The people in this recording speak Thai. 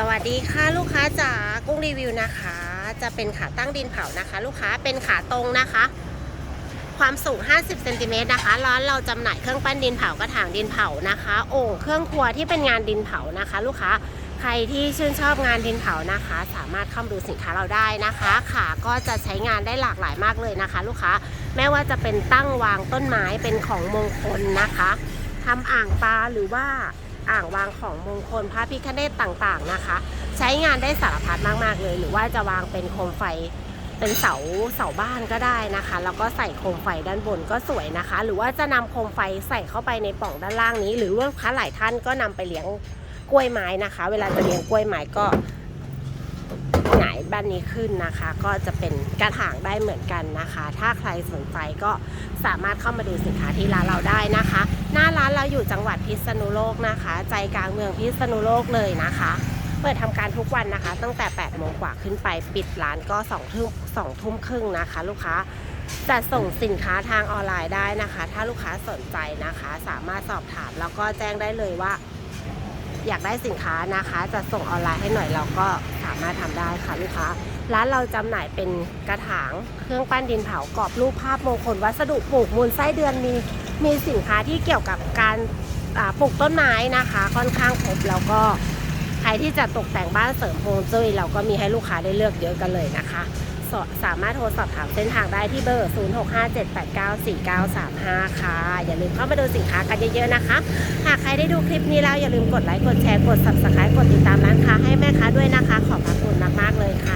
สวัสดีค่ะลูกค้าจ๋ากุ้งรีวิวนะคะ จะเป็นขาตั้งดินเผานะคะ ลูกค้าเป็นขาตรงนะคะ ความสูง 50เซนติเมตรนะคะร้านเราจำหน่ายเครื่องปั้นดินเผากระถางดินเผานะคะโอ่งเครื่องครัวที่เป็นงานดินเผานะคะ ลูกค้าใครที่ชื่นชอบงานดินเผานะคะ สามารถเข้ามาดูสินค้าเราได้นะคะ ขาก็จะใช้งานได้หลากหลายมากเลยนะคะ ลูกค้าไม่ว่าจะเป็นตั้งวางต้นไม้เป็นของมงคลนะคะทำอ่างปลาหรือว่า อ่างวางของมงคลพระพิฆเนตต่างๆนะคะ ใช้งานได้สารพัดมากๆเลย หรือว่าจะวางเป็นโคมไฟเป็นเสาเสาบ้านก็ได้นะคะ แล้วก็ใส่โคมไฟด้านบนก็สวยนะคะ หรือว่าจะนำโคมไฟใส่เข้าไปในปล่องด้านล่างนี้ หรือว่าค้าหลายท่านก็นำไปเลี้ยงกล้วยไม้นะคะ เวลาจะเลี้ยงกล้วยไม้ก็หงายบ้านนี้ขึ้นนะคะ ก็จะเป็นกระถางได้เหมือนกันนะคะ ถ้าใครสนใจก็สามารถเข้ามาดูสินค้าที่ร้านเราได้นะคะ ษณุโลกนะคะ ใจกลางเมืองพิษณุโลกเลยนะคะ เปิดทำการทุกวันนะคะ ตั้งแต่ 8 โมงกว่าขึ้นไปปิดร้านก็2ทุ่ม2ทุ่มครึ่งนะคะ ลูกค้าจะส่งสินค้าทางออนไลน์ได้นะคะ ถ้าลูกค้าสนใจนะคะ สามารถสอบถามแล้วก็แจ้งได้เลยว่า อยากได้สินค้านะคะจะส่งออนไลน์ให้หน่อยเราก็สามารถทำได้ค่ะลูกค้าร้านเราจำหน่ายเป็นกระถางเครื่องปั้นดินเผากรอบรูปภาพมงคลวัสดุปลูกมูลไส้เดือนมีมีสินค้าที่เกี่ยวกับการ ปลูกต้นไม้นะคะ ค่อนข้างครบแล้วก็ใครที่จะตกแต่งบ้านเสริมฮวงจุ้ยเราก็มีให้ลูกค้าได้เลือกเยอะกันเลยนะคะสสามารถโทรสอบถามเส้นทางได้ที่เบอร์ 0657894935 ค่ะ อย่าลืมเข้ามาดูสินค้ากันเยอะๆนะคะ หากใครได้ดูคลิปนี้แล้วอย่าลืมกดไลค์กดแชร์กด subscribe กดติดตามร้านค้าให้แม่ค้าด้วยนะคะ ขอบพระคุณมากๆเลยค่ะ